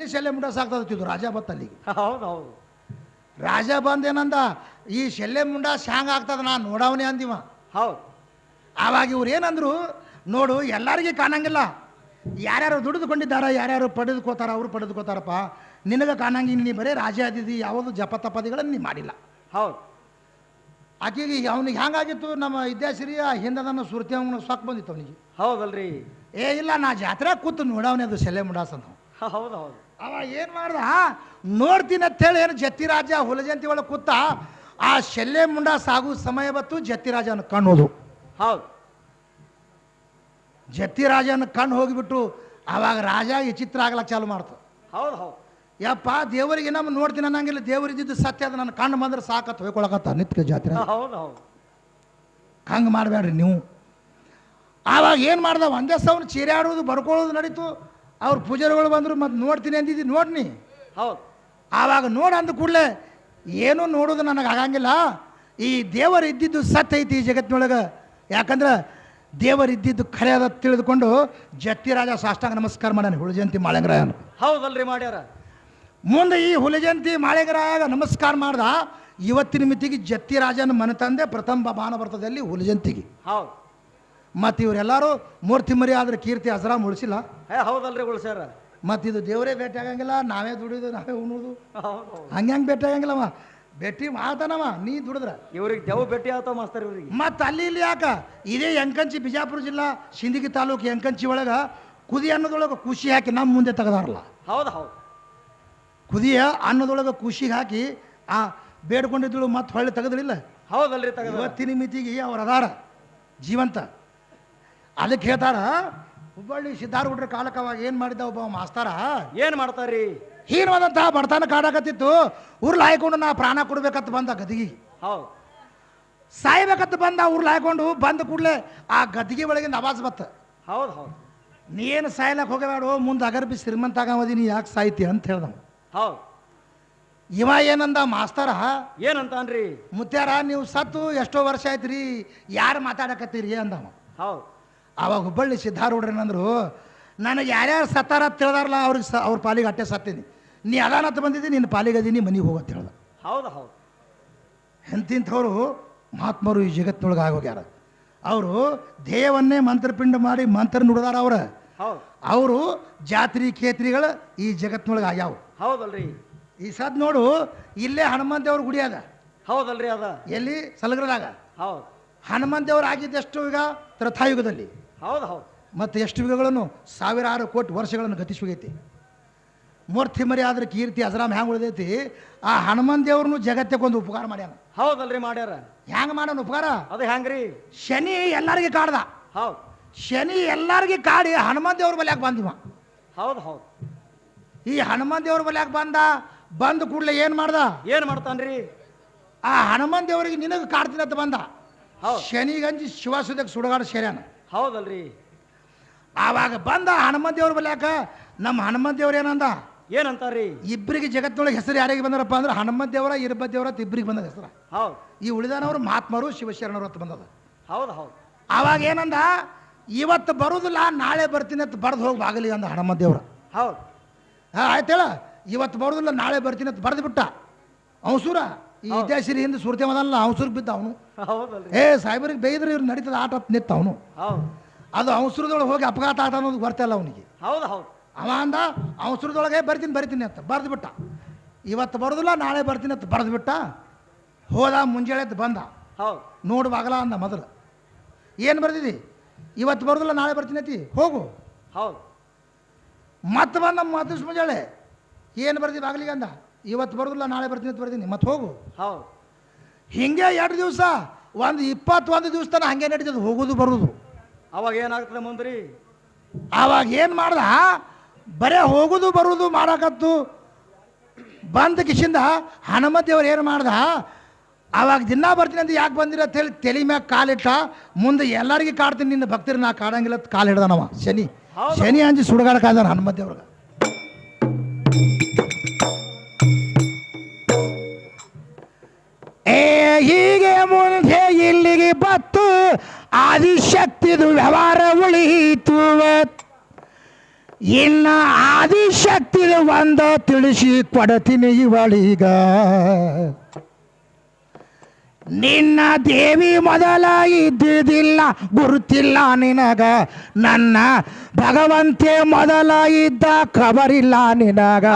ಎಲ್ಲಿ ಶಲ್ಯ ಮುಂಡ ಸಾಕ್ತದಿದ್ದು ರಾಜ ಬತ್ತ ಅಲ್ಲಿಗೆ ಹೌದು ಹೌದು ರಾಜ ಬಂದೇನಂದ ಈ ಶಲ್ಯ ಮುಂಡ ಶಾಂಗ್ ಆಗ್ತದ ನಾ ನೋಡವನೇ ಅಂದಿವ. ಹೌದು. ಆವಾಗ ಇವ್ರು ಏನಂದ್ರು ನೋಡು ಎಲ್ಲರಿಗೆ ಕಾಣಂಗಿಲ್ಲ. ಯಾರ್ಯಾರು ದುಡಿದುಕೊಂಡಿದ್ದಾರ ಯಾರ್ಯಾರು ಪಡೆದುಕೋತಾರ ಅವ್ರು ಪಡೆದುಕೋತಾರಪ್ಪ. ನಿನಗೆ ಕಾಣಂಗಿ ನೀ ಬರೀ ರಾಜ ಅದಿದಿ ಯಾವುದು ಜಪ ತಪದಿಗಳನ್ನು ನೀ ಮಾಡಿಲ್ಲ. ಹೌದು. ಆಕೆಗೆ ಅವ್ನಿಗೆ ಹ್ಯಾಂಗಾಗಿತ್ತು ನಮ್ಮ ವಿದ್ಯಾಶ್ರೀ ಆ ಹಿಂದದನ್ನ ಸುರ್ತಿ ಅವನು ಸಾಕು ಬಂದಿತ್ತು ಅವನಿಗೆ. ಹೌದಲ್ರಿ. ಏ ಇಲ್ಲ ನಾ ಜಾತ್ರೆ ಕೂತು ನೋಡವನೇ ಅದು ಸೆಲೆ ಮುಡಾಸ್ ಅಂತ. ಹೌದು ಹೌದು ಅವ ಏನು ಮಾಡ್ದ? ನೋಡ್ತೀನಿ ಅಂತೇಳಿ ಏನು ಜತಿರಾಜ ಹುಲಜಂತಿ ಒಳಗೆ ಕೂತ ಆ ಶೆಲ್ಲೆ ಮುಂಡ ಸಾಗು ಸಮಯ ಬತ್ತು ಜತಿರಾಜನ ಕಣ್ಣೋದು ಹೌದು. ಜತಿರಾಜನ ಕಣ್ಣು ಹೋಗಿಬಿಟ್ಟು ಅವಾಗ ರಾಜ ವಿಚಿತ್ರ ಆಗ್ಲಕ್ಕೆ ಚಾಲು ಮಾಡ್ತು. ಹೌದು ಹೌದು. ಯಪ್ಪ ದೇವರಿಗೆ ನಮ್ಮ ನೋಡ್ತೀನಿ ಅನ್ನಂಗಿಲ್ಲ. ದೇವರಿದ್ದು ಸತ್ಯ ಅದು. ನನ್ನ ಕಣ್ಣು ಬಂದ್ರೆ ಸಾಕತ್ ಹೋಯ್ಕೊಳಕತ್ತ ನಿತ್ಯ ಜಾತ್ರೆ. ಹೌದು ಹೌದು ಹಂಗೆ ಮಾಡಬೇಡ್ರಿ ನೀವು. ಆವಾಗ ಏನು ಮಾಡ್ದ? ಒಂದೇ ಸೌನ್ ಚೀರಾಡೋದು ಬರ್ಕೊಳ್ಳೋದು ನಡೀತು. ಅವ್ರ ಪೂಜಾರಿಗಳು ಬಂದರು ಮತ್ತು ನೋಡ್ತೀನಿ ಅಂದಿದ್ದು ನೋಡ್ನಿ ಹೌದು. ಆವಾಗ ನೋಡಿ ಅಂದ ಕೂಡಲೇ ಏನೂ ನೋಡೋದು ನನಗೆ ಆಗಂಗಿಲ್ಲ. ಈ ದೇವರು ಇದ್ದಿದ್ದು ಸತ್ ಐತಿ ಈ ಜಗತ್ತಿನೊಳಗೆ. ಯಾಕಂದ್ರೆ ದೇವರು ಇದ್ದಿದ್ದು ಖರೆ ಅದ ತಿಳಿದುಕೊಂಡು ಜತ್ತಿರಾಜ ಸಾಷ್ಟಾಂಗ ನಮಸ್ಕಾರ ಮಾಡ್ಯಾನ ಹುಳಜಂತಿ ಮಾಳಂಗರಾಯನು. ಹೌದಲ್ರಿ ಮಾಡ್ಯಾರ. ಮುಂದೆ ಈ ಹುಲಜಂತಿ ಮಾಳಿಗರಾಗ ನಮಸ್ಕಾರ ಮಾಡ್ದ ಇವತ್ತಿನ ಮಿತಿಗೆ ಜತ್ತಿರಾಜನ ಮನೆತಂದೆ ಪ್ರಥಮ ಮಾನವರ್ತದಲ್ಲಿ ಹುಲಜಂತಿಗೆ ಹೌದು. ಮತ್ತು ಇವರೆಲ್ಲರೂ ಮೂರ್ತಿ ಮರಿ ಆದ್ರೆ ಕೀರ್ತಿ ಹಸರಾಮ್ ಉಳಿಸಿಲ್ಲ ಏ ಹೌದಲ್ರಿ ಉಳ್ಸ್ಯಾರ ಮತ್ತು ಇದು ದೇವರೇ ಭೇಟಿ ಆಗಂಗಿಲ್ಲ ನಾವೇ ದುಡಿದು ನಾವೇ ಉಣ್ಣೋದು ಹೌದು. ಹೌದು ಹಂಗೆ ಹಂಗೆ ಭೇಟಿ ಆಗಂಗಿಲ್ಲವ ಭೇಟಿ ಮಾಡ್ತಾನವ ನೀ ದುಡಿದ್ರ. ಇವ್ರಿಗೆ ದೇವ್ ಭೇಟಿ ಆತ ಮಾಸ್ತರ್ ಇವ್ರಿಗೆ. ಮತ್ತು ಅಲ್ಲಿ ಇಲ್ಲಿ ಯಾಕ? ಇದೇ ಯಂಕಂಚಿ ಬಿಜಾಪುರ ಜಿಲ್ಲಾ ಸಿಂದಗಿ ತಾಲೂಕು ಯಂಕಂಚಿ ಒಳಗೆ ಕುದಿ ಅನ್ನೋದೊಳಗೆ ಖುಷಿ ಹಾಕಿ ನಮ್ಮ ಮುಂದೆ ತೆಗೆದಾರಲ್ಲ. ಹೌದು ಹೌದು. ಕುದಿಯ ಅನ್ನದೊಳಗೆ ಖುಷಿಗೆ ಹಾಕಿ ಆ ಬೇಡ್ಕೊಂಡಿದ್ದಳು ಮತ್ತೆ ಹೊಳ್ಳಿ ತೆಗೆದ್ರಿಲ್ಲ? ಹೌದಲ್ರಿ ತಗದ ಇವತ್ತಿನ ಮಿತಿಗೆ ಅವ್ರು ಅದಾರ. ಜೀವಂತ. ಅದಕ್ಕೆ ಹೇಳ್ತಾರ ಹುಬ್ಬಳ್ಳಿ ಸಿದ್ಧಾರೂಢರ ಕಾಲಕವಾಗಿ ಏನ್ ಮಾಡಿದ್ದ ಒಬ್ಬ ಮಾಸ್ತಾರ? ಏನ್ ಮಾಡ್ತಾರ್ರಿ? ಹೀನವಾದಂತಹ ಬಡತನ ಕಾಡಕತ್ತಿತ್ತು. ಉರ್ಲ್ ಲಾಯ್ಕೊಂಡು ನಾ ಪ್ರಾಣ ಕೊಡ್ಬೇಕಂತ ಬಂದ ಗದಿಗಿ ಹೌದು. ಸಾಯ್ಬೇಕಂತ ಬಂದ ಉರ್ಲ್ ಹಾಯ್ಕೊಂಡು ಬಂದ ಕೂಡಲೇ ಆ ಗದ್ದಿಗೆ ಒಳಗಿಂದ ಆವಾಜ್ ಬತ್ತ. ಹೌದು ಹೌದು. ನೀ ಏನು ಸಾಯ್ಲಕ್ಕೆ ಹೋಗಬೇಡ ಮುಂದೆ ಅಗರ್ಬಿ ಶ್ರೀಮಂತ ಆಗವದಿ ನೀ ಯಾಕೆ ಸಾಯ್ತಿ ಅಂತ ಹೇಳ್ದವ ಹೌದು. ಇವ ಏನಂದ ಮಾಸ್ತರ? ಏನಂತಾನ್ರಿ? ಮುತ್ಯಾರ ನೀವು ಸತ್ತು ಎಷ್ಟೋ ವರ್ಷ ಆಯ್ತ್ರಿ ಯಾರು ಮಾತಾಡಕತ್ತೀರಿ ಅಂದವ ಹೌದು. ಅವಾಗ ಹುಬ್ಬಳ್ಳಿ ಸಿದ್ಧಾರೂಢ್ರೇನಂದ್ರು ನನಗೆ ಯಾರ್ಯಾರು ಸತ್ತಾರ ತಿಳಿದಾರಲ್ಲ ಅವ್ರಿಗೆ ಸ ಅವ್ರ ಪಾಲಿಗೆ ಅಟ್ಟೆ ಸತ್ತೀನಿ. ನೀ ಅದಾನತ್ ಬಂದಿದ್ದಿ ನಿನ್ನ ಪಾಲಿಗೆ ಅದೀನಿ ಮನೆಗೆ ಹೋಗತ್ತೆ ಹೇಳ್ದ. ಹೌದು ಹೌದು. ಎಂತಿಂಥವ್ರು ಮಹಾತ್ಮರು ಈ ಜಗತ್ತಿನೊಳಗೆ ಆಗೋಗ್ಯಾರ ಅವರು ದೇವನ್ನೇ ಮಂತ್ರಪಿಂಡ ಮಾಡಿ ಮಂತ್ರ ನುಡಿದಾರ ಅವ್ರ. ಅವರು ಜಾತ್ರಿ ಖೇತ್ರಿಗಳು ಈ ಜಗತ್ತಿನೊಳಗೆ ಆಗ್ಯಾವ. ಹೌದಲ್ರಿ. ಈ ಸದ್ ನೋಡು ಇಲ್ಲೇ ಹನುಮಂತ ದೇವ್ರ ಗುಡಿ ಅದ. ಹೌದಲ್ರಿ ಅದ. ಎಲ್ಲಿ? ಸಲಗರದಾಗ. ಹೌದು. ಹನುಮಂತ ದೇವ್ರು ಆಗಿದ್ದಷ್ಟು ಈಗ? ತ್ರಥಾಯುಗದಲ್ಲಿ ಹೌದು ಹೌದು. ಮತ್ತು ಎಷ್ಟು ಯುಗಗಳನ್ನು? ಸಾವಿರಾರು ಕೋಟಿ ವರ್ಷಗಳನ್ನು ಗತಿಸೋಗೈತಿ ಮೂರ್ತಿ ಮರಿ ಆದ್ರೆ ಕೀರ್ತಿ ಅಜರಾಮ್ ಹ್ಯಾಂಗ ಉಳಿದೈತಿ? ಆ ಹನುಮನ್ ದೇವ್ರನ್ನು ಜಗತ್ತಕ್ಕೊಂದು ಉಪಕಾರ ಮಾಡ್ಯಾನ. ಹೌದಲ್ರಿ ಮಾಡ್ಯಾರ. ಹ್ಯಾಂಗ ಮಾಡ್ಯಾನ ಉಪಕಾರ? ಅದು ಹೆಂಗ್ರಿ ಶನಿ ಎಲ್ಲರಿಗೆ ಕಾಡ್ದ. ಹೌದು. ಶನಿ ಎಲ್ಲರಿಗೆ ಕಾಡಿ ಹನುಮಾನ್ ದೇವ್ರ ಬಲ್ಯಾಕ ಬಂದಿವ. ಹೌದು ಹೌದು. ಈ ಹನುಮಾನ್ ದೇವ್ರ ಬಲ್ಯಾಕ ಬಂದ ಬಂದ ಕೂಡಲೇ ಏನು ಮಾಡ್ದ? ಏನ್ ಮಾಡ್ತಾನ್ರಿ? ಆ ಹನುಮಾನ್ ದೇವರಿಗೆ ನಿನಗೆ ಕಾಡ್ತೀನಿ ಅಂತ ಬಂದ. ಶನಿಗಂಜಿ ಶಿವಾಸುದಕ್ಕೆ ಸುಡಗಾಡ ಸೇರ್ಯಾನ. ಹೌದಲ್ರಿ. ಆವಾಗ ಬಂದ ಹನುಮಂತ ದೇವ್ರ ಬಲ್ಯಾಕ ನಮ್ಮ ಹನುಮಂತ ದೇವ್ರ ಏನಂದ? ಏನಂತಾರ್ರಿ ಇಬ್ಬರಿಗೆ ಜಗತ್ತಿನೊಳಗೆ ಹೆಸರು ಯಾರಿಗೆ ಬಂದರಪ್ಪ ಅಂದ್ರೆ ಹನುಮಂತ ದೇವರ ಇರ್ಬ ದೇವರ ಅಂತ ಇಬ್ಬರಿಗೆ ಬಂದ ಹೆಸರು. ಹೌದು. ಈ ಉಳಿದಾನವರು ಮಹಾತ್ಮರು ಶಿವಶರಣರು ಅಂತ ಬಂದದ. ಹೌದು ಹೌದು. ಆವಾಗ ಏನಂದ? ಇವತ್ತು ಬರುದಿಲ್ಲ ನಾಳೆ ಬರ್ತೀನಿ ಅಂತ ಬರ್ದು ಹೋಗಿ ಬಾಗಲಿ ಅಂದ ಹನುಮಂತ ದೇವ್ರ ಹೌದು. ಹಾಂ ಆಯ್ತೇಳ ಇವತ್ತು ಬರುದಿಲ್ಲ ನಾಳೆ ಬರ್ತೀನಿ ಅಂತ ಬರೆದು ಬಿಟ್ಟ. ಅವಸೂರ ಈ ವಿದ್ಯಾಶ್ರೀ ಹಿಂದೆ ಸುರ್ತಿ ಮದಲ್ಲ ಅವಸೂರಿಗೆ ಬಿದ್ದ ಅವನು. ಏ ಸಾಹೇಬರಿಗೆ ಬೈದ್ರೆ ಇವ್ರು ನಡೀತದ ಆಟ ನಿಂತ ನಿತ್ತ ಅವನು. ಅದು ಅವಸರದೊಳಗೆ ಹೋಗಿ ಅಪಘಾತ ಆಟ ಅನ್ನೋದು ಗೊತ್ತಿಲ್ಲ ಅವನಿಗೆ. ಹೌದು ಹೌದು. ಅವ ಅಂದ ಅವಸರದೊಳಗೆ ಬರ್ತೀನಿ ಬರಿತೀನಿ ಅಂತ ಬರೆದು ಬಿಟ್ಟ ಇವತ್ತು ಬರೋದಿಲ್ಲ ನಾಳೆ ಬರ್ತೀನಿ ಅಂತ ಬರೆದು ಬಿಟ್ಟ ಹೋದ ಮುಂಜಾನೆ ಬಂದ. ನೋಡುವಾಗಲ ಅಂದ ಮೊದಲು. ಏನು ಬರ್ದಿದಿ? ಇವತ್ತು ಬರೋದಿಲ್ಲ ನಾಳೆ ಬರ್ತೀನಿ ಅತಿ? ಹೋಗು. ಹೌದು. ಮತ್ತೆ ಬಂದ ಮತ್ತಷ್ಟು ಮುಂಜಾಳೆ ಏನು ಬರ್ದಿ ಬಾಗಿಲಿಗೆ ಅಂದ? ಇವತ್ತು ಬರೋದಿಲ್ಲ ನಾಳೆ ಬರ್ತೀನಿ ಅಂತ ಬರ್ತೀನಿ. ಮತ್ತೆ ಹೋಗು. ಹೌದು. ಹಿಂಗೆ ಎರಡು ದಿವಸ ಒಂದು ಇಪ್ಪತ್ತೊಂದು ದಿವಸ ತನಕ ಹಂಗೆ ನಡೀತದೆ ಹೋಗೋದು ಬರೋದು. ಅವಾಗ ಏನಾಗ್ತದೆ ಮುಂದ್ರಿ? ಅವಾಗ ಏನು ಮಾಡ್ದ? ಬರೇ ಹೋಗೋದು ಬರೋದು ಮಾಡಾಕತ್ತು. ಬಂದ ಕಿಶಿಂದ ಹನುಮ ದೇವ್ರು ಏನು ಮಾಡ್ದ? ಆವಾಗ ದಿನ ಬರ್ತೀನಿ ಅಂತ ಯಾಕೆ ಬಂದಿರ ಅಂತ ಹೇಳಿ ತಲೆ ಮ್ಯಾಗ ಕಾಲಿಟ್ಟ. ಮುಂದೆ ಎಲ್ಲರಿಗೆ ಕಾಡ್ತೀನಿ ನಿನ್ನ ಭಕ್ತರು ನಾ ಕಾಡಂಗಿಲ್ಲ ಕಾಲು ಹಿಡ್ದಾನವ. ಶನಿ. ಶನಿ ಅಂಜಿ ಸುಡಗಾಡಕ್ಕಾದ ಹನುಮಂತ ದೇವ್ರಿಗೆ ಹೀಗೆ ಮುಂದೆ ಇಲ್ಲಿಗೆ ಬತ್ತು ಆದಿಶಕ್ತಿದು ವ್ಯವಹಾರ ಉಳಿಯಿತು. ಇನ್ನ ಆದಿಶಕ್ತಿ ಒಂದ ತಿಳಿಸಿ ಕೊಡತೀನಿ ಇವಳೀಗ. ನಿನ್ನ ದೇವಿ ಮೊದಲ ಇದ್ದಿದ್ದಿಲ್ಲ, ಗುರುತಿಲ್ಲ ನಿನಗ. ನನ್ನ ಭಗವಂತೆ ಮೊದಲ ಇದ್ದ ಖಬರಿಲ್ಲ ನಿನಗ.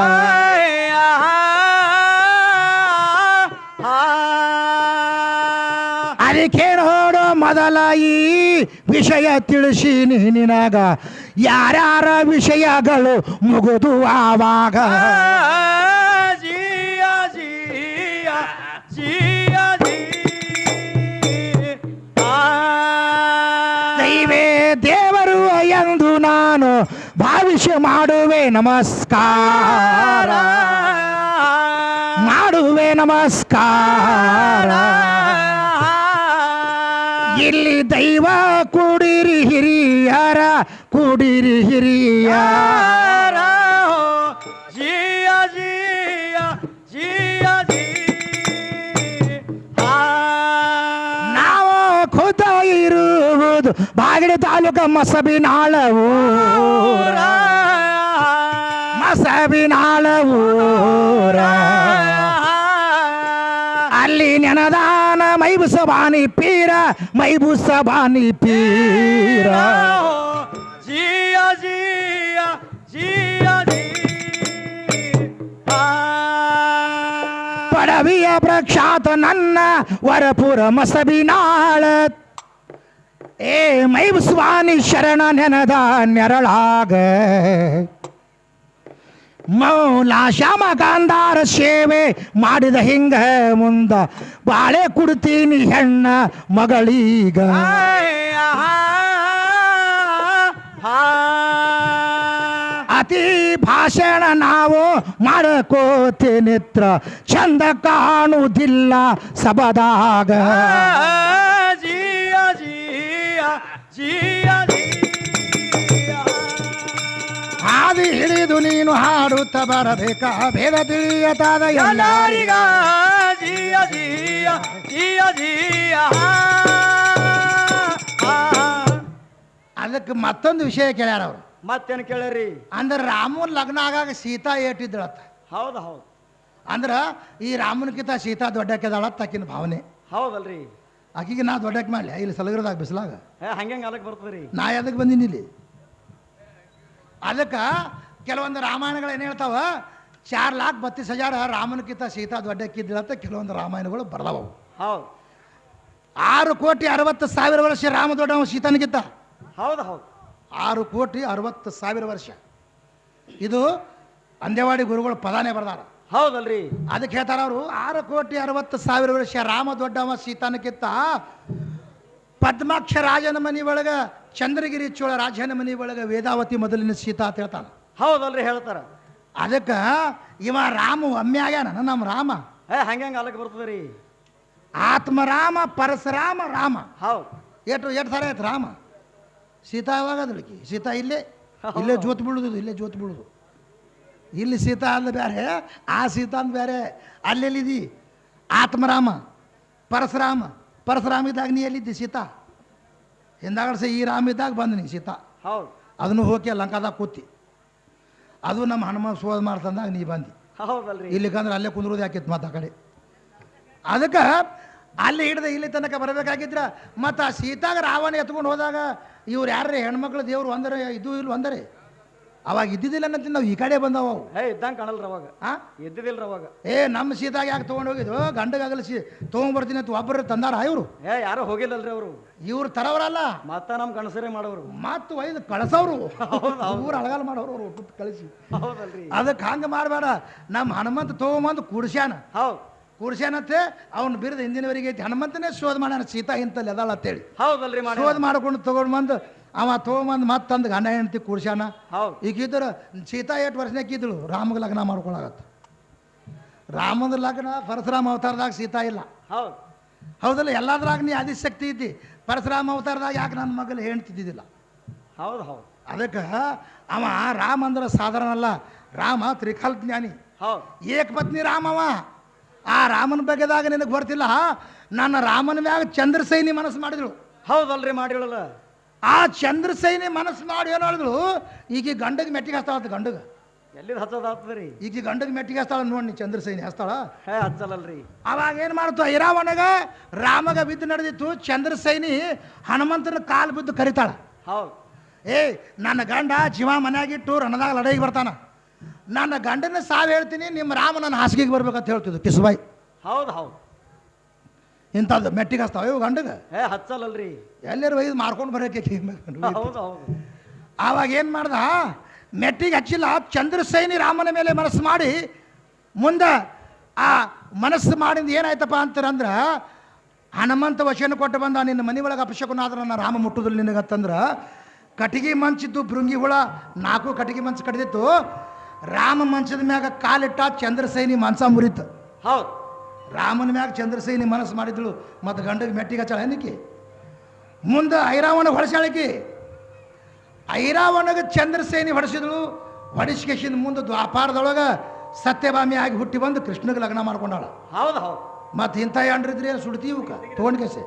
ಅದಕ್ಕೆ ನೋಡು ಮೊದಲ ಈ ವಿಷಯ ತಿಳಿಸಿ ನಿನಗ. ಯಾರ್ಯಾರ ವಿಷಯಗಳು ಮುಗಿದು ಆವಾಗ? ದೈವೇ ದೇವರು ಎಂದು ನಾನು ಭಾವಿಸಿ ಮಾಡುವೆ ನಮಸ್ಕಾರ. ಮಾಡುವೆ ನಮಸ್ಕಾರ. ಇಲ್ಲಿ ದೈವ ಕುಡಿರಿ ಹಿರಿಯರ ಕುಡಿರಿ ಹಿರಿಯ ಜಿಯ ಜಿಯ ಜಿಯ ಜಿ ನಾವು ಖುದ ಇರುವುದು ಬಾಗಿಲು ತಾಲೂಕ ಮಸಬಿನಾಳ ಊರ. ಮಸಬಿನಾಳ ಊರ. ಅಲ್ಲಿ ನೆನದಾನ ಮೈಬುಸಬಾನಿ ಪೀರ ಮೈಬುಸಬಾನಿ ಪೀರ ಜಿಯ ಜಿಯ ಜಿಯ ಜಿ ಪಡವಿಯ ಪ್ರಖ್ಯಾತ ನನ್ನ ವರಪುರ ಮಸಬಿನಾಳ ಏ ಮೈಬುಸ್ವಾನಿ ಶರಣ ನೆನದ ನೆರಳಾಗ ಮೌಲ ಶ್ಯಾಮ ಗಾಂಧಾರ ಸೇವೆ ಮಾಡಿದ ಹಿಂಗ ಮುಂದ ಬಾಳೆ ಕುಡ್ತೀನಿ ಹೆಣ್ಣ ಮಗಳೀಗ ಅತಿ ಭಾಷಣ ನಾವು ಮಾಡಕೋತೇನಿತ್ರ ಚಂದ ಕಾಣುವುದಿಲ್ಲ ಸಬದಾಗ ಜಿಯ ಜಿಯ ಜಿಯ ಹಿಡಿದು ನೀನು ಹಾಡುತ್ತ ಬರಬೇಕ ಭೇದ ತಿಳಿಯತಾದ ಎಲ್ಲರಿಗ ಜಿಯ ಜಿಯ ಜಿಯ ಜಿಯ. ಅದಕ್ಕೆ ಮತ್ತೊಂದು ವಿಷಯ ಕೇಳ್ಯಾರ ಅವರು. ಮತ್ತೇನು ಕೇಳರಿ ಅಂದ್ರೆ ರಾಮನ್ ಲಗ್ನ ಆಗಾಗ ಸೀತಾ ಏಟಿದ್ದಳತ್ತ ಹೌದು ಹೌದು. ಅಂದ್ರೆ ಈ ರಾಮನಕ್ಕಿಂತ ಸೀತಾ ದೊಡ್ಡಕ್ಕೆದಾಳತ್ತ ಆಕಿನ ಭಾವನೆ. ಹೌದಲ್ರಿ. ಆಕಿಗೆ ನಾ ದೊಡ್ಡಕ್ಕೆ ಮಾಡಲಿ. ಇಲ್ಲಿ ಸಲಗರದಾಗ ಬಿಸಿಲಾಗ. ಹಂಗೆ ಅಲಕ್ ಬರ್ತದ್ರಿ? ನಾ ಎದಕ್ಕೆ ಬಂದೀನಿ ಇಲ್ಲಿ? ಅದಕ್ಕೆ ಕೆಲವೊಂದು ರಾಮಾಯಣಗಳು ಏನು ಹೇಳ್ತಾವ? ಚಾರ್ ಲಾಕ್ ಬತ್ತೀಸ್ ಹಜಾರ ರಾಮನಕ್ಕಿಂತ ಸೀತಾ ದೊಡ್ಡಕ್ಕಿದ್ದಳತ್ತ ಕೆಲವೊಂದು ರಾಮಾಯಣಗಳು ಬರ್ದವು ಹೌದು. ಆರು ಕೋಟಿ ಅರವತ್ತು ಸಾವಿರ ವರ್ಷ ರಾಮ ದೊಡ್ಡವ ಕಿತ್ತ ಹೌದು ಹೌದು. ಆರು ಕೋಟಿ ಅರವತ್ತು ಸಾವಿರ ವರ್ಷ. ಇದು ಅಂದೇವಾಡಿ ಗುರುಗಳು ಪದಾನೇ ಬರ್ದಾರ. ಹೌದಲ್ರಿ. ಅದಕ್ಕೆ ಹೇಳ್ತಾರ ಅವರು ಆರು ಕೋಟಿ ಅರವತ್ತು ಸಾವಿರ ವರ್ಷ ರಾಮ ದೊಡ್ಡವ ಸೀತಾನಕ್ಕಿಂತ ಪದ್ಮಾಕ್ಷ ರಾಜನ ಮನಿ ಒಳಗ ಚಂದ್ರಗಿರಿ ಚೋಳ ರಾಜನ ಮನಿ ಒಳಗ ವೇದಾವತಿ ಮೊದಲಿನ ಸೀತಾ ಅಂತ ಹೇಳ್ತಾನ. ಹೌದಲ್ರಿ ಹೇಳ್ತಾರ. ಅದಕ್ಕೆ ಇವ ರಾಮ ಒಮ್ಮೆ ಆಗ್ಯಾನ ನಮ್ಮ ರಾಮ. ಏ ಹಂಗೆ ಅಲಕ್ ರೀ ಆತ್ಮರಾಮ ಪರಶುರಾಮ ರಾಮ. ಹೌದು. ಏಟು ಎಷ್ಟು ಥರ ಆಯ್ತು ರಾಮ? ಸೀತಾ ಯಾವಾಗ ಅದಳಿಕೆ ಸೀತಾ ಇಲ್ಲೇ? ಇಲ್ಲೇ ಜೋತ್ ಬೀಳುದು ಇಲ್ಲೇ ಜೋತ್ ಬೀಳುದು. ಇಲ್ಲಿ ಸೀತಾ ಅಂದ ಬೇರೆ ಆ ಸೀತಾ ಅಂದ ಬೇರೆ ಅಲ್ಲೆಲ್ಲಿದ್ದಿ ಆತ್ಮರಾಮ ಪರಶುರಾಮ. ಪರಶುರಾಮ ಇದ್ದಾಗ ನೀ ಎಲ್ಲಿದ್ದಿ ಸೀತಾ? ಹಿಂದಾಗಡೆ ಸಹ ಈ ರಾಮ ಇದ್ದಾಗ ಬಂದ ನೀ ಸೀತಾ. ಹೌದು. ಅದನ್ನು ಹೋಗಿ ಲಂಕಾದಾಗ ಕೂತಿ. ಅದು ನಮ್ಮ ಹನುಮ ಸೋದ ಮಾಡ್ತಂದಾಗ ನೀ ಬಂದಿ. ಹೌದಲ್ರಿ. ಇಲ್ಲಿಕಂದ್ರೆ ಅಲ್ಲೇ ಕುಂದ್ರೋದು ಯಾಕಿತ್ತು ಮತ್ತೆ ಆ ಕಡೆ. ಅದಕ್ಕೆ ಅಲ್ಲಿ ಹಿಡ್ದು ಇಲ್ಲಿ ತನಕ ಬರಬೇಕಾಗಿದ್ರ ಮತ್ತು ಆ ಸೀತಾಗ ರಾವಣ ಎತ್ಕೊಂಡು ಹೋದಾಗ ಇವ್ರು ಯಾರೇ ಹೆಣ್ಮಕ್ಳು ದೇವ್ರು ಒಂದರೆ ಇದು ಇಲ್ಲ ಒಂದರೆ? ಅವಾಗ ಇದ್ದಿದ್ದಿಲ್ಲ ಅನ್ನತಿ ನಾವು ಈ ಕಡೆ ಬಂದವು ಅವು. ಏ ಇದ್ದಂಗೆ ಕಾಣಲ್ ಅವಾಗ. ಆ? ಎದ್ದಿದಿಲ್ರಿ ಅವಾಗ. ಏ ನಮ್ಮ ಸೀತಾಗ ಯಾಕೆ ತೊಗೊಂಡು ಹೋಗಿದ್ದು? ಗಂಡಗಾಗಲಿ ಸಿ ತೊಗೊಂಡ್ಬರ್ತೀನಿ ಅಂತ ಒಬ್ಬರು ತಂದಾರ ಇವರು. ಏ ಯಾರೋ ಹೋಗಿಲ್ಲಲ್ರಿ ಅವರು. ಇವ್ರು ತರವರಲ್ಲ. ಮತ್ತ ನಮ್ಮ ಗಣಸರೇ ಮಾಡೋರು. ಮತ್ತು ಒಯ್ದು ಕಳ್ಸವ್ರು. ಊರು ಅಳಗಾಲ ಮಾಡೋರು ಅವ್ರು ಒಟ್ಟು ಕಳಿಸಿ. ಹೌದಲ್ರಿ. ಅದಕ್ಕೆ ಹಂಗೆ ಮಾಡಬೇಡ. ನಮ್ಮ ಹನುಮಂತ ತೊಗೊಂಬಂದು ಕುಡ್ಸ್ಯಾನ. ಹೌದು. ಕುಡ್ಸ್ಯಾನತ್ತೆ ಅವ್ನು ಬಿರಿದ ಹಿಂದಿನವರಿಗೆ ಐತಿ. ಹನುಮಂತನೇ ಶೋಧ ಮಾಡ್ಯಾನ ಸೀತಾ ಇಂತಲ್ಲಿ ಅದಾಳ ಅಂತೇಳಿ. ಹೌದಲ್ರಿ ಶೋಧ ಮಾಡ್ಕೊಂಡು ತೊಗೊಂಡು ಬಂದು ಅವ ತೊಗೊಂಬಂದು ಮತ್ತೆ ತಂದು ಗಂಡ ಹೆಂಡತಿ ಕೂಡ್ಸ್ಯಾನ. ಹೌದು. ಈಗ ಇದ್ರ ಸೀತಾ ಎಷ್ಟು ವರ್ಷನಾಗ ಇದ್ದಳು ರಾಮಗೆ ಲಗ್ನ ಮಾಡ್ಕೊಳಗತ್ತ. ರಾಮನ ಲಗ್ನ ಪರಶುರಾಮ ಅವತಾರದಾಗ ಸೀತಾ ಇಲ್ಲ. ಹೌದು. ಹೌದಲ್ಲ ಎಲ್ಲದ್ರಾಗ ನೀ ಆದಿಶಕ್ತಿ ಇದ್ದಿ ಪರಶುರಾಮ ಅವತಾರದಾಗ ಯಾಕೆ ನನ್ನ ಮಗಲು ಹೆಣ್ತಿದ್ದಿದ್ದಿಲ್ಲ ಹೌದು ಹೌದು. ಅದಕ್ಕೆ ಅವ ರಾಮ ಅಂದ್ರೆ ಸಾಧಾರಣ ಅಲ್ಲ ರಾಮ ತ್ರಿಕಾಲ್ ಜ್ಞಾನಿ ಏಕಪತ್ನಿ ರಾಮವ ಆ ರಾಮನ ಬಗ್ಗೆದಾಗ ನಿನಗೆ ಬರ್ತಿಲ್ಲ ನನ್ನ ರಾಮನ ಮ್ಯಾಗ ಚಂದ್ರಸೈನಿ ಮನಸ್ಸು ಮಾಡಿದಳು ಹೌದಲ್ರಿ ಮಾಡಿರಲ್ಲ ಆ ಚಂದ್ರಸೈನಿ ಮನಸ್ಸು ಮಾಡಿ ಏನು ಹೇಳಿದ್ರು ಈಗ ಗಂಡಗೆ ಮೆಟ್ಟಿಗೆ ಹಚ್ತಾಳ ಗಂಡಗ. ಎಲ್ಲಿ ಹಚ್ಚೋದಾಗ್ತದ್ರಿ ಈಗ ಗಂಡಗೆ ಮೆಟ್ಟಿಗೆ ಹಚ್ತಾಳ ನೋಡಿ ನೀ ಚಂದ್ರಸೈನಿ ಹಚ್ತಾಳ. ಹೇ ಹಚ್ಚಲ್ಲಲ್ರಿ ಅವಾಗ ಏನು ಮಾಡ್ತು ಐರಾವಣಗ ರಾಮಗ ಬಿದ್ದು ನಡೆದಿತ್ತು ಚಂದ್ರಸೈನಿ ಹನುಮಂತನ ಕಾಲು ಬಿದ್ದು ಕರಿತಾಳ. ಹೌದು. ಏ ನನ್ನ ಗಂಡ ಜೀವ ಮನೆಯಾಗಿಟ್ಟು ರಣದಾಗ ಲಡೈಗೆ ಬರ್ತಾನ. ನನ್ನ ಗಂಡನ ಸಾವು ಹೇಳ್ತೀನಿ ನಿಮ್ಮ ರಾಮ ನನ್ನ ಹಾಸಿಗೆಗೆ ಬರ್ಬೇಕಂತ ಹೇಳ್ತಿದ್ದು ಕಿಸುಬಾಯಿ. ಹೌದು ಹೌದು. ಇಂಥದ್ದು ಮೆಟ್ಟಿಗೆ ಹಚ್ತಾವ. ಇವು ಗಂಡಗ. ಏ ಹಚ್ಚಲ್ಲಲ್ರಿ. ಎಲ್ಲರೂ ಒಯ್ದು ಮಾರ್ಕೊಂಡು ಬರೋಕೆ ಹೌದು ಹೌದು ಆವಾಗ ಏನು ಮಾಡ್ದ? ಮೆಟ್ಟಿಗೆ ಹಚ್ಚಿಲ್ಲ ಚಂದ್ರಸೈನಿ ರಾಮನ ಮೇಲೆ ಮನಸ್ಸು ಮಾಡಿ ಮುಂದೆ ಆ ಮನಸ್ಸು ಮಾಡಿದ ಏನಾಯ್ತಪ್ಪ ಅಂತಾರಂದ್ರೆ ಹನುಮಂತ ವಶನ ಕೊಟ್ಟು ಬಂದ ನಿನ್ನ ಮನೆ ಒಳಗೆ ಅಪಶಕುನ ಆದ್ರೆ ನನ್ನ ರಾಮ ಮುಟ್ಟುದಿಲ್ಲ ನಿನಗತ್ತಂದ್ರೆ ಕಟಿಗೆ ಮಂಚಿದ್ದು ಭೃಂಗಿ ಹುಳ ನಾಲ್ಕು ಕಟ್ಟಿಗೆ ಮಂಚ ಕಟ್ಟಿದಿತ್ತು ರಾಮ ಮಂಚದ ಮ್ಯಾಗ ಕಾಲಿಟ್ಟ ಚಂದ್ರಸೈನಿ ಮನ್ಸ ಮುರಿತು. ಹೌದು. ರಾಮನ ಮ್ಯಾಗ ಚಂದ್ರಸೇನಿ ಮನಸ್ಸು ಮಾಡಿದ್ಳು ಮತ್ತು ಗಂಡಗೆ ಮೆಟ್ಟಿಗೆ ಹಚ್ಚಳ ಏನಕ್ಕೆ ಮುಂದೆ ಐರಾವಣ ಹೊಡೆಸಾಳಕಿ ಐರಾವಣಗೆ ಚಂದ್ರಸೇನಿ ಹೊಡೆಸಿದಳು ಹೊಡಿಸ್ಕೇಶಿಂದ ಮುಂದೆ ದ್ವಾಪಾರದೊಳಗೆ ಸತ್ಯಭಾಮಿ ಆಗಿ ಹುಟ್ಟಿ ಬಂದು ಕೃಷ್ಣಗೆ ಲಗ್ನ ಮಾಡ್ಕೊಂಡಾಳ. ಹೌದು ಹೌದು. ಮತ್ತು ಇಂಥ ಎಂಡ್ರಿದ್ರೆ ಸುಡ್ತಿ ಇವಕ್ಕ ತೊಗೊಂಡ್ಕೆಸೆ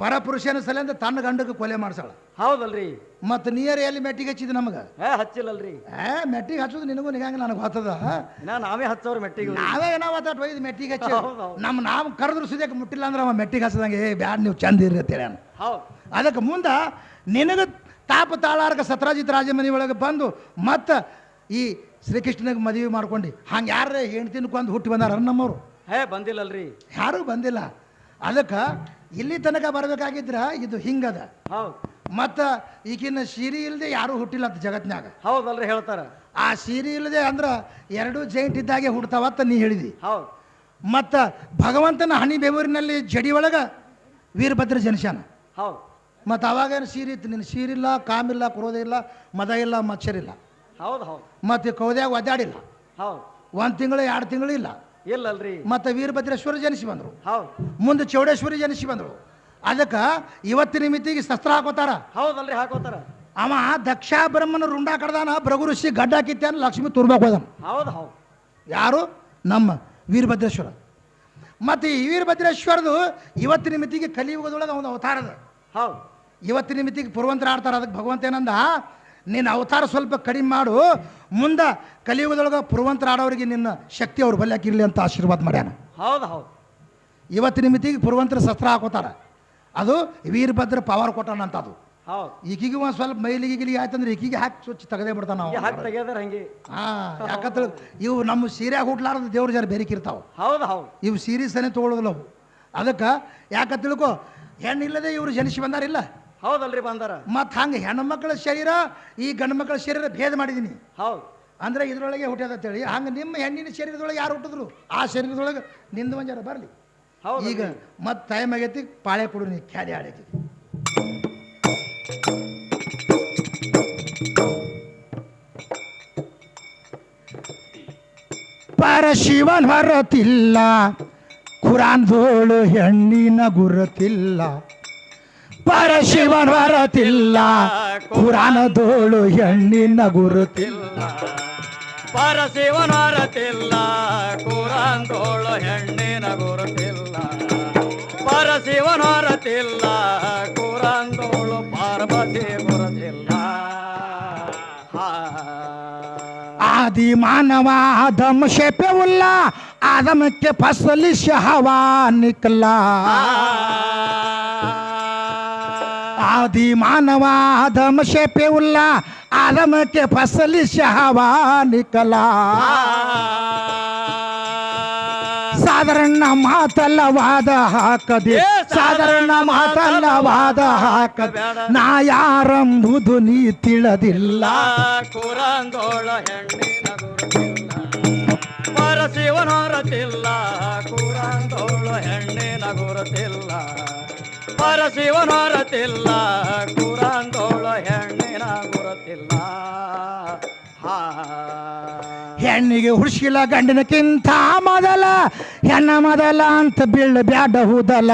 ಪರಪುರುಷನ ಸಲಿಂದ ತನ್ನ ಗಂಡಕ್ಕೆ ಕೊಲೆ ಮಾಡ್ಸಾಳ. ಹೌದಲ್ರಿ. ಮತ್ ನೀರ್ ಎಲ್ಲಿ ಮೆಟ್ಟಿಗೆ ಹಚ್ಚಿದ ನಮಗೆ? ಹಚ್ಚಿಲ್ಲಲ್ರಿ. ಏ ಮೆಟ್ಟಿಗೆ ಹಚ್ಚೋದು ನಿನಗೂ ನಿಗಂಗ ನನಗೆ ಗೊತ್ತದ ಇನ್ನ ನಾವೇ ಹಚ್ಚೋರು ಮೆಟ್ಟಿಗೆ. ನಾವೇ ಏನೋ ಒತ್ತಾಟ ಒಯ್ದು ಮೆಟ್ಟಿಗೆ ಹಚ್ಚಿ. ನಮ್ಮ ನಾವು ಕರೆದ್ರು ಸುದ್ಯಕ್ಕೆ ಮುಟ್ಟಿಲ್ಲ ಅಂದ್ರೆ ಅವ ಮೆಟ್ಟಿಗೆ ಹಚ್ಚದಂಗೆ ಏ ಬ್ಯಾಡ್ ನೀವು ಚಂದ ಅನ್ನ ಹೌದು. ಅದಕ್ಕೆ ಮುಂದೆ ನಿನಗೆ ತಾಪ ತಾಳಾರ್ಕ ಸತ್ರಾಜಿತ್ ರಾಜ ಮನೆ ಒಳಗೆ ಬಂದು ಮತ್ತು ಈ ಶ್ರೀಕೃಷ್ಣನಿಗೆ ಮದುವೆ ಮಾಡ್ಕೊಂಡು. ಹಂಗೆ ಯಾರೇ ಹೆಣ್ತಿನ ಕೊಂದು ಹುಟ್ಟಿ ಬಂದಾರ ನಮ್ಮವರು. ಹೇ ಬಂದಿಲ್ಲಲ್ರಿ. ಯಾರು ಬಂದಿಲ್ಲ. ಅದಕ್ಕೆ ಇಲ್ಲಿ ತನಕ ಬರಬೇಕಾಗಿದ್ರ ಇದು ಹಿಂಗದ. ಹೌದು. ಮತ್ತು ಈಗಿನ ಸೀರೆ ಇಲ್ಲದೆ ಯಾರು ಹುಟ್ಟಿಲ್ಲ ಅಂತ ಜಗತ್ನ್ಯಾಗ. ಹೌದಲ್ರಿ ಹೇಳ್ತಾರ. ಆ ಸೀರೆ ಇಲ್ಲದೆ ಅಂದ್ರೆ ಎರಡು ಜೈಂಟ್ ಇದ್ದಾಗೆ ಹುಡ್ತಾವತ್ತ ನೀ ಹೇಳಿದಿ. ಹೌದು. ಮತ್ತು ಭಗವಂತನ ಹನಿ ಬೆವರಿನಲ್ಲಿ ಜಡಿ ಒಳಗ ವೀರಭದ್ರ ಜನಶಾನ ಹೌದು. ಮತ್ತು ಅವಾಗೇನು ಸೀರೆ ಇತ್ತು? ನಿನ್ನ ಸೀರಿಲ್ಲ ಕಾಮಿಲ್ಲ ಕ್ರೋಧ ಇಲ್ಲ ಮದ ಇಲ್ಲ ಮಚ್ಚರಿಲ್ಲ ಹೌದು ಹೌದು. ಮತ್ತು ಕೌದ್ಯಾಗ ಒದ್ದಾಡಿಲ್ಲ. ಹೌದು. ಒಂದು ತಿಂಗಳು ಎರಡು ತಿಂಗಳು ಇಲ್ಲ. ಇಲ್ಲಲ್ರಿ ಮತ್ತೆ ವೀರಭದ್ರೇಶ್ವರ ಜನಿಸಿ ಬಂದರು. ಹೌದು. ಮುಂದೆ ಚೌಡೇಶ್ವರಿ ಜನಿಸಿ ಬಂದರು. ಅದಕ್ಕೆ ಇವತ್ತಿನ ಮಿತಿಗೆ ಶಸ್ತ್ರ ಹಾಕೋತಾರ. ಹೌದಲ್ರಿ ಹಾಕೋತಾರ. ಅವ ದಕ್ಷ ಬ್ರಹ್ಮನ ರುಂಡ ಕಡ್ದಾನ ಭ್ರಗು ಋಷಿ ಗಡ್ಡ ಕಿತ್ತಾನ ಲಕ್ಷ್ಮಿ ತುರ್ಬೇಕು ಹೋದನು. ಹೌದು ಹೌದು. ಯಾರು? ನಮ್ಮ ವೀರಭದ್ರೇಶ್ವರ. ಮತ್ತು ಈ ವೀರಭದ್ರೇಶ್ವರದು ಇವತ್ತಿನ ಮಿತಿಗೆ ಕಲಿಯುಗದೊಳಗೆ ಒಂದು ಅವತಾರದ ಹೌದು. ಇವತ್ತಿನ ಮಿತಿಗೆ ಪುರವಂತರ ಆಡ್ತಾರೆ. ಅದಕ್ಕೆ ಭಗವಂತ ಏನಂದ? ನಿನ್ನ ಅವತಾರ ಸ್ವಲ್ಪ ಕಡಿಮೆ ಮಾಡು. ಮುಂದೆ ಕಲಿಯುಗದೊಳಗೆ ಪುರುವಂತರ ಆಡೋರಿಗೆ ನಿನ್ನ ಶಕ್ತಿ ಅವ್ರು ಬಲ್ಯಾಕಿರ್ಲಿ ಅಂತ ಆಶೀರ್ವಾದ ಮಾಡ್ಯಾನ. ಹೌದು ಹೌದು. ಇವತ್ತಿನ ಮಿತಿಗೆ ಪುರುವಂತರ ಶಸ್ತ್ರ ಹಾಕೋತಾರ. ಅದು ವೀರಭದ್ರ ಪವರ್ ಕೊಟ್ಟಾನ ಅಂತ ಅದು. ಈಕಿಗೆ ಒಂದು ಸ್ವಲ್ಪ ಮೈಲಿಗೆ ಗಿಲಿಗೆ ಆಯ್ತಂದ್ರೆ ಈಕಿಗೆ ಹಾಕಿ ಸ್ವಚ್ಛ ತೆಗೆದೇ ಬಿಡ್ತಾನ ನಾವು ಹಂಗೆ. ಹಾಂ ಯಾಕಂದ್ರೆ ಇವು ನಮ್ಮ ಸೀರೆ ಹುಟ್ಲಾರ್ದ ದೇವ್ರ ಜರ ಬೆರಿಕಿರ್ತಾವೆ ಹೌದು ಹೌದು. ಇವು ಸೀರಿಯಸ್ಸನೇ ತೊಗೊಳೋದಿಲ್ಲ ಅವು. ಅದಕ್ಕೆ ಯಾಕ ತಿಳ್ಕೊ ಹೆಣ್ಣಿಲ್ಲದೆ ಇವರು ಜನಿಸಿ ಬಂದಾರಿಲ್ಲ. ಹೌದಲ್ರಿ ಬಂದಾರ? ಮತ್ತು ಹಂಗೆ ಹೆಣ್ಮಕ್ಳ ಶರೀರ ಈ ಗಂಡು ಮಕ್ಕಳ ಶರೀರ ಭೇದ ಮಾಡಿದ್ದೀನಿ ಹೌದು. ಅಂದ್ರೆ ಇದ್ರೊಳಗೆ ಹುಟ್ಟ್ಯದ ಅಂತೇಳಿ ಹಂಗೆ ನಿಮ್ಮ ಹೆಣ್ಣಿನ ಶರೀರದೊಳಗೆ ಯಾರು ಹುಟ್ಟಿದ್ರು? ಆ ಶರೀರದೊಳಗೆ ನಿಂದು ಮಂಜಾರ ಜರ ಬರಲಿ. ಹೌದು. ಈಗ ಮತ್ತೆ ಟೈಮ್ ಆಗೈತಿ ಪಾಳೆ ಕೊಡು ನೀ ಖ್ಯಾದಿ ಆಡೈತಿ. ಪರಶಿವನ್ ಹೊರತಿಲ್ಲ ಕುರಾನ್ದೋಳು ಹೆಣ್ಣಿನ ಗುರುತಿಲ್ಲ. ಪರಶಿವನ್ ಕುರಾನ ಕುರಾನದೋಳು ಹೆಣ್ಣಿನ ಗುರುತಿಲ್ಲ. ಪರಶಿವನರತಿಲ್ಲ ಕುರಂದೋಳು ಹೆಣ್ಣಿನ ಗುರುತಿಲ್ಲ. ಪರಶಿವನರತಿಲ್ಲ ಕುರಂದೋಳು ಪಾರ್ವತಿ ಗುರುತಿಲ್ಲ. ಆದಿ ಮಾನವ ಆದಮ ಶೆಪೆವುಲ್ಲ ಆದಮಕ್ಕೆ ಫಸಲಿ ಶಹವಾ ನಿಕಲಾ. ಆದಿ ಮಾನವ ಆದಮ ಶೇಪೆ ಉಲ್ಲ ಆದಮಕ್ಕೆ ಫಸಲಿ ಶಹವಾನಿಕಲ. ಸಾಧಾರಣ ಮಾತಲ್ಲ ವಾದ ಹಾಕದೆ ಸಾಧಾರಣ ಮಾತಲ್ಲ ವಾದ ಹಾಕದೆ ನಾ ಯಾರಂಬುದು ನೀ ತಿಳದಿಲ್ಲ. ಕುರಂದೋಳ ಹೆಣ್ಣಿನ ಗುರುತಿಲ್ಲ. ಕುರಂದೋಳ ಹೆಣ್ಣಿನ ಗುರುತಿಲ್ಲ. ಪರಶಿವನರತಿಲ್ಲ ಕುರಂದೋಳ ಹೆಣ್ಣಿನ ಗುರುತಿಲ್ಲ ಹೆಣ್ಣಿಗೆ ಹುಡ್ಸಿಲ್ಲ ಗಂಡನಕ್ಕಿಂತ ಮೊದಲ ಹೆಣ್ಣ ಮೊದಲ ಅಂತ ಬೀಳ ಬ್ಯಾಡ ಹೂದಲ.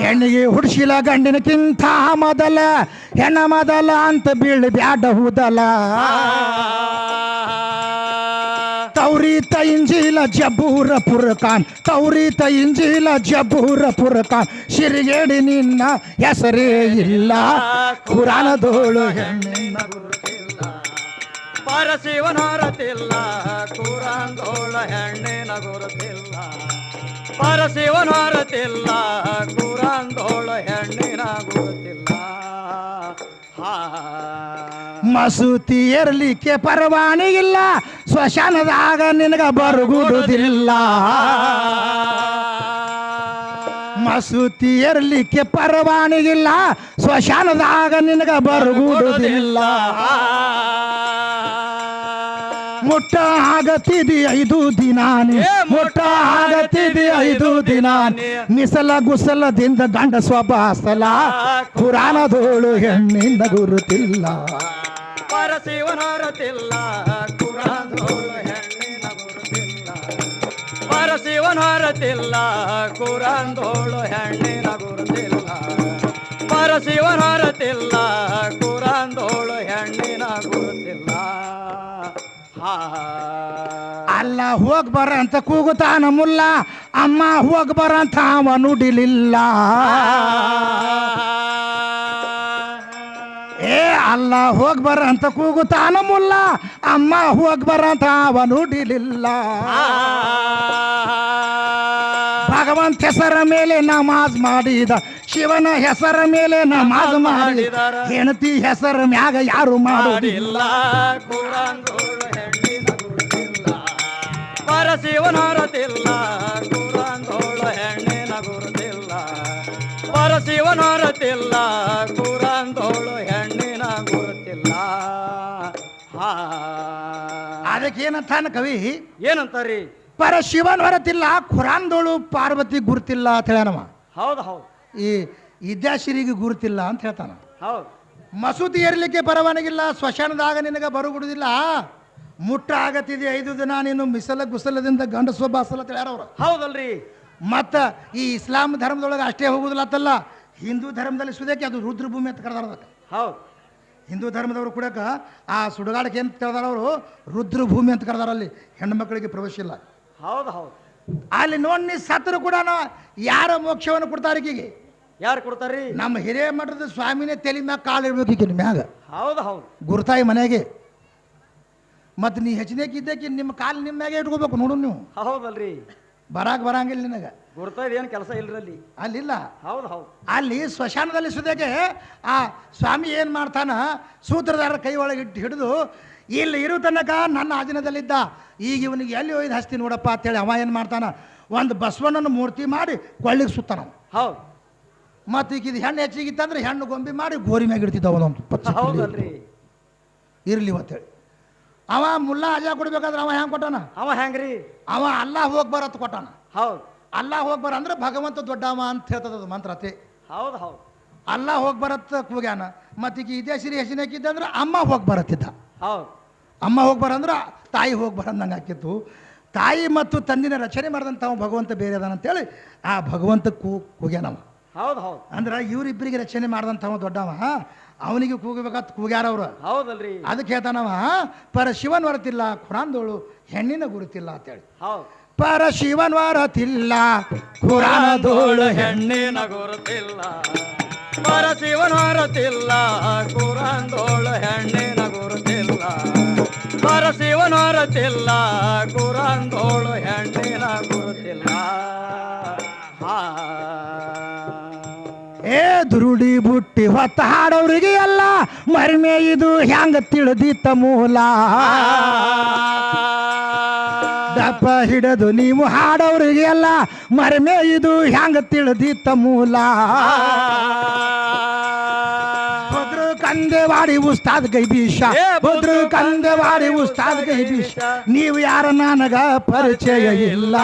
ಹೆಣ್ಣಿಗೆ ಹುಡ್ಸಿಲ್ಲ ಗಂಡನಕ್ಕಿಂತ ಮೊದಲ ಹೆಣ್ಣ ಮೊದಲ ಅಂತ ಬೀಳ ಬ್ಯಾಡ ಹೂದಲ. ತೌರಿ ಇಂಜಿಲ ಜಬೂರ ಪುರಕಾನ್, ತೌರಿತ ಇಂಜಿಲ ಜಬೂರ ಪುರಕಾನ್. ಶಿರಿಗೇಡಿ ನಿನ್ನ ಹೆಸರೇ ಇಲ್ಲ, ಕುರಾನದೋಳು ಹೆಣ್ಣಿನ ಪರಶಿವನ ಹೊರತಿಲ್ಲ ಕುರಾಂದೋಳ ಹೆಣ್ಣಿನ ಗುರುತಿಲ್ಲ. ಪರಶಿವನ ಹೊರತಿಲ್ಲ ಕುರಾಂದೋಳ ಹೆಣ್ಣಿನ ಗುರುತಿಲ್ಲ. ಮಸೂತಿ ಏರ್ಲಿಕ್ಕೆ ಪರವಾನಿ ಇಲ್ಲ ಸ್ವಶಾನದಾಗ ನಿನಗ ಬರಗುಡುದಿಲ್ಲ. ಮಸೂತಿ ಏರ್ಲಿಕ್ಕೆ ಪರವಾನಿಗಿಲ್ಲ ಸ್ವಶಾನದಾಗ ನಿನಗ ಬರಗುಡುದಿಲ್ಲ. ಮುಟ್ಟ ಆಗತಿದಿ ಐದು ದಿನಾನಿ. ಮುಟ್ಟ ಆಗತಿದಿ ಐದು ದಿನಾನಿ. ಮಿಸಲ ಗುಸಲದಿಂದ ಗಂಡ ಸ್ವಭಾಸಲ ಕುರಾನದೋಳು ಹೆಣ್ಣಿಂದ ಗುರುತಿಲ್ಲ. ಪರಶಿವನ ಹೊರತಿಲ್ಲ ಧೋಳು ಹೆಣ್ಣಿನ ಗುರುತಿಲ್ಲ. ಪರಶಿವನ ಹೊರತಿಲ್ಲ ಕುರಾಂದೋಳು ಹೆಣ್ಣಿನ ಗುರುತಿಲ್ಲ. ಪರಶಿವನ ಹೊರತಿಲ್ಲ ಕುರಾಂದೋಳು ಹೆಣ್ಣಿನ ಗುರುತಿಲ್ಲ. ಅಲ್ಲ ಹೋಗ್ ಬರ ಅಂತ ಕೂಗುತ್ತಾನ ಮುಲ್ಲ ಅಮ್ಮ ಹೋಗ್ ಬರ ಅಂತ ಅವ ನುಡಿಲಿಲ್ಲ ಏ ಅಲ್ಲ ಹೋಗ್ ಬರ ಅಂತ ಕೂಗುತ್ತಾನ ಮುಲ್ಲ ಅಮ್ಮ ಹೋಗ್ ಬರ ಅಂತ ಅವ ನುಡಿಲಿಲ್ಲ ಭಗವಂತ ಹೆಸರ ಮೇಲೆ ನಮಾಜ್ ಮಾಡಿದ ಶಿವನ ಹೆಸರ ಮೇಲೆ ನಮಾಜ್ ಮಾಡಿದ ಹೆಣತಿ ಹೆಸರ ಮ್ಯಾಗ ಯಾರು ಮಾಡಿಲ್ಲ ಪರಶಿವನ ಹೊರತಿಲ್ಲ ಕುರಾಂದೋಳು ಹೆಣ್ಣಿನ ಗುರುತಿಲ್ಲ. ವರ ಹೊರತಿಲ್ಲ ಕುರಾಂದೋಳು ಹೆಣ್ಣಿನ ಗುರುತಿಲ್ಲ. ಹಾ. ಅದಕ್ಕೆ ಏನಂತಾನ ಕವಿ? ಏನಂತಾರಿ? ಪರ ಶಿವನ್ ಹೊರತಿಲ್ಲ ಖುರಾನ್ದೋಳು ಪಾರ್ವತಿ ಗುರುತಿಲ್ಲ ಅಂತ ಹೇಳ್ಯಾನವ. ಹೌದು ಹೌದು. ಈ ವಿದ್ಯಾಶ್ರೀಗೆ ಗುರುತಿಲ್ಲ ಅಂತ ಹೇಳ್ತಾನ. ಹೌದು. ಮಸೂದಿ ಏರ್ಲಿಕ್ಕೆ ಪರವಾನಗಿಲ್ಲ ಸ್ಮಶಾನದಾಗ ನಿನಗೆ ಬರುಗುಡುದಿಲ್ಲ ಮುಟ್ಟ ಆಗತ್ತಿದೆ ಐದು ದಿನ ನೀನು ಮಿಸಲ ಗುಸಲದಿಂದ ಗಂಡ ಸ್ವಭಾಸಲ ತಿಳಿಯಾರವ್ರು ಹೌದಲ್ರಿ. ಮತ್ತು ಈ ಇಸ್ಲಾಂ ಧರ್ಮದೊಳಗೆ ಅಷ್ಟೇ ಹೋಗುದಿಲ್ಲ ಅಂತಲ್ಲ ಹಿಂದೂ ಧರ್ಮದಲ್ಲಿ ಸುದಕ್ಕೆ ಅದು ರುದ್ರಭೂಮಿ ಅಂತ ಕರೆದಾರ ಅದಕ್ಕೆ. ಹೌದು. ಹಿಂದೂ ಧರ್ಮದವರು ಕೂಡ ಆ ಸುಡುಗಾಡಕ್ಕೆ ಏನು ಕರೆದಾರ ಅವರು ರುದ್ರಭೂಮಿ ಅಂತ ಕರೆದಾರ ಅಲ್ಲಿ. ಹೆಣ್ಣು ಮಕ್ಕಳಿಗೆ ಪ್ರವೇಶ ಇಲ್ಲ. ಹೌದು ಹೌದು. ಅಲ್ಲಿ ನೋಡಿ ನೀ ಸತ್ರು ಕೂಡ ಯಾರ ಮೋಕ್ಷವನ್ನು ಕೊಡ್ತಾರೆ ಈಗಿಗೆ ಯಾರು ಕೊಡ್ತಾರ್ರಿ? ನಮ್ಮ ಹಿರಿಯ ಮಠದ ಸ್ವಾಮಿನೇ ತಲೆ ಮ್ಯಾಗ ಕಾಲು ಇಡ್ಬೇಕು ಈಗಿನ ಮ್ಯಾಗ. ಹೌದು ಹೌದು. ಗುರುತಾಯಿ ಮನೆಗೆ. ಮತ್ತು ನೀ ಹೆಚ್ಚಿನಕ್ಕೆ ಇದ್ದಕ್ಕೆ ನಿಮ್ಮ ಕಾಲು ನಿಮ್ಮ ಮ್ಯಾಗೆ ಇಟ್ಕೋಬೇಕು ನೋಡು ನೀವು. ಹೌದಲ್ರಿ. ಬರಾಕ್ ಬರಂಗಿಲ್ಲ ನಿನಗೆ. ಗುರ್ತಾ ಏನು ಕೆಲಸ ಇಲ್ರಲ್ಲಿ ಅಲ್ಲಿಲ್ಲ. ಹೌದು ಹೌದು. ಅಲ್ಲಿ ಸ್ಮಶಾನದಲ್ಲಿ ಸುದಕ್ಕೆ ಆ ಸ್ವಾಮಿ ಏನು ಮಾಡ್ತಾನ? ಸೂತ್ರಧಾರ ಕೈ ಒಳಗೆ ಇಟ್ಟು ಹಿಡಿದು ಇಲ್ಲಿ ಇರು ತನಕ ನನ್ನ ಆಧೀನದಲ್ಲಿದ್ದ. ಈಗ ಇವನಿಗೆ ಎಲ್ಲಿ ಒಯ್ದು ಹಸ್ತಿ ನೋಡಪ್ಪ? ಅಂತೇಳಿ ಅವ ಏನು ಮಾಡ್ತಾನ? ಒಂದು ಬಸವಣ್ಣನ ಮೂರ್ತಿ ಮಾಡಿ ಕೊಳ್ಳಿಗೆ ಸುತ್ತಾನ. ಹೌದು. ಮತ್ತು ಈಗ ಇದು ಹೆಣ್ಣು ಹೆಚ್ಚಿಗಿತ್ತಂದ್ರೆ ಹೆಣ್ಣು ಗೊಂಬಿ ಮಾಡಿ ಗೋರಿ ಮ್ಯಾಗ ಇಡ್ತಿದ್ದ ಅವನೊಂದು ಹೌದಲ್ರಿ. ಇರಲಿ ಅಂತೇಳಿ ಅವ ಮುಲ್ಲಾ ಅಜಾ ಕೊಡ್ಬೇಕಾದ್ರೆ ಅವ ಹೆಂಗೆ ಕೊಟ್ಟಾನ? ಅವ ಹೆಂಗ್ರಿ ಅವ ಅಲ್ಲ ಹೋಗಿ ಬರತ್ ಕೊಟ್ಟಾನ. ಹೌದು. ಅಲ್ಲ ಹೋಗ್ ಬರ ಅಂದ್ರೆ ಭಗವಂತ ದೊಡ್ಡವ ಅಂತ ಹೇಳ್ತದ ಮಂತ್ರತೆ ಹೌದು ಹೌದು. ಅಲ್ಲ ಹೋಗಿ ಬರತ್ ಕೂಗ್ಯಾನ. ಮತ್ತೀಗ ಈಗ ಇದೇ ಸಿರಿ ಹೆಸಿನಾಕಿದ್ದ ಅಂದ್ರೆ ಅಮ್ಮ ಹೋಗಿ ಬರತ್ತಿದ್ದ. ಹೌದು. ಅಮ್ಮ ಹೋಗಿ ಬರಂದ್ರೆ ತಾಯಿ ಹೋಗಿ ಬರಂದಂಗೆ ಆಕಿತ್ತು ತಾಯಿ ಮತ್ತು ತಂದಿನ ರಚನೆ ಮಾಡಿದಂಥ ಭಗವಂತ ಬೇರೆ ಅದಾನಂತೇಳಿ ಆ ಭಗವಂತ ಕೂ ಕೂಗ್ಯಾನವ. ಹೌದು ಹೌದು. ಅಂದ್ರೆ ಇವರಿಬ್ಬರಿಗೆ ರಚನೆ ಮಾಡಿದಂಥವ ದೊಡ್ಡವ. ಅವನಿಗೆ ಕೂಗಬೇಕಂತ ಕೂಗ್ಯಾರ ಅವ್ರು ಅದಕ್ಕೆ ಹೌದಲ್ರಿ ಹೇಳ್ತಾನವ ಪರ ಶಿವನ್ ಹೊರತಿಲ್ಲ ಖುರಾನ್ದೋಳು ಹೆಣ್ಣಿನ ಗುರುತಿಲ್ಲ ಅಂತೇಳಿ. ಹೌದು. ಪರ ಶಿವನ್ ಹೊರತಿಲ್ಲ ಖುರಾನದೋಳು ಹೆಣ್ಣು ಹೆಣ್ಣಿನ ಗುರುತಿಲ್ಲ. ಪರಶಿವನ ಹೊರತಿಲ್ಲ ದೊಳ್ ಹೆಣ್ಣಿನ ಗುರುತಿಲ್ಲ. ಪರಶಿವನ ಹೊರತಿಲ್ಲ ಕುರಂದೋಳು ಹೆಣ್ಣಿನ ಗುರುತಿಲ್ಲ. ಹಾ. ಏ ದುರುಡಿ ಬುಟ್ಟಿ ಹೊತ್ತ ಹಾಡೋರಿಗೆ ಎಲ್ಲ ಮರಿಮೆ ಇದು ಹ್ಯಾಂಗ ತಿಳಿದಿತ್ತ ಮೂಲ? ದಪ್ಪ ಹಿಡದು ನೀವು ಹಾಡೋರಿಗೆ ಎಲ್ಲ ಮರಿಮೆ ಇದು ಹ್ಯಾಂಗ ತಿಳಿದಿತ್ತ ಮೂಲ? ಬದ್ರು ಕಂದೆವಾಡಿ ಉಸ್ತಾದ್ ಗೈ ಬೀಷ. ಬದ್ರು ಕಂದೆವಾಡಿ ಉಸ್ತಾದ್ ಗೈ ಬೀಷ. ನೀವು ಯಾರ ನನಗ ಪರಿಚಯ ಇಲ್ಲ.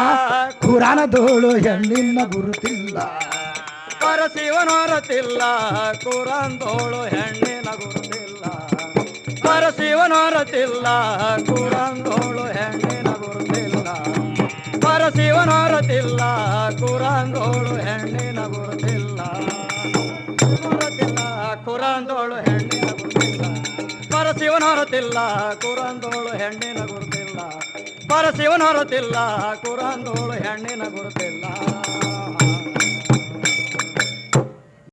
ಧೋಳು ಹೆಣ್ಣಿನ ಗುರುತಿಲ್ಲ. ಪರಶಿವನ ಹೊರತಿಲ್ಲ ಕುರಂದೋಳು ಹೆಣ್ಣಿನ ಗುರುತಿಲ್ಲ. ಪರಶಿವನ ಹೊರತಿಲ್ಲ ಕುರಂದೋಳು ಹೆಣ್ಣಿನ ಗುರುತಿಲ್ಲ. ಪರಶಿವನ ಹೊರತಿಲ್ಲ ಕುರಂದೋಳು ಹೆಣ್ಣಿನ ಗುರುತಿಲ್ಲ. ಕುರಂದೋಳು ಹೆಣ್ಣಿನ ಗುರುತಿಲ್ಲ. ಪರಶಿವನ ಹೊರತಿಲ್ಲ ಕುರಂದೋಳು ಹೆಣ್ಣಿನ ಗುರುತಿಲ್ಲ. ಪರಶಿವನ ಹೊರತಿಲ್ಲ ಕುರಂದೋಳು ಹೆಣ್ಣಿನ ಗುರುತಿಲ್ಲ.